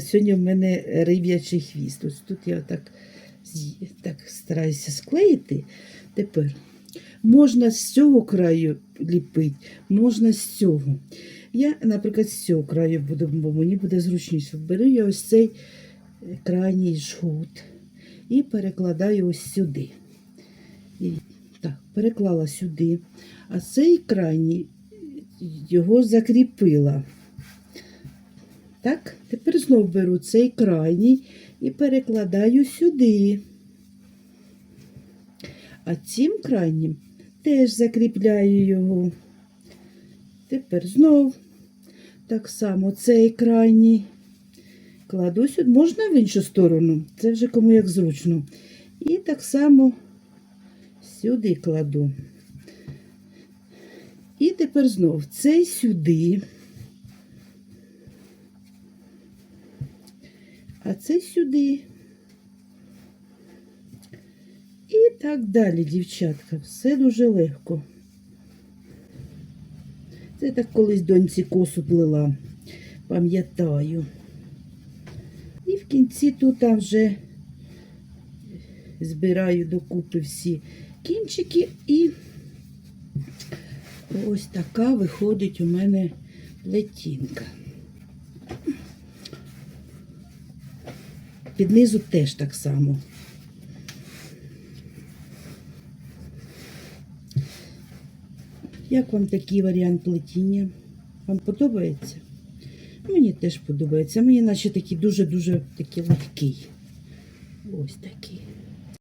Сьогодні в мене риб'ячий хвіст. Ось тут я так, так стараюся склеїти. Тепер можна з цього краю ліпити, можна з цього. Я, наприклад, з цього краю буду, бо мені буде зручніше. Беру я ось цей е, крайній жгут і перекладаю ось сюди. І, так, переклала сюди. А цей крайній його закріпила. Так, тепер знову беру цей крайній і перекладаю сюди. А цим крайнім теж закріпляю його. Тепер знов так само цей крайній кладу сюди. Можна в іншу сторону, це вже кому як зручно. І так само сюди кладу. І тепер знов цей сюди. А це сюди. І так далі, дівчатка. Все дуже легко. Це так колись доньці косу плела, пам'ятаю. І в кінці тут вже збираю докупи всі кінчики і ось така виходить у мене плетінка. Під низу теж так само. Як вам такий варіант плетіння? Вам подобається? Мені теж подобається. Мені наче такий дуже-дуже такий легкий. Ось такий.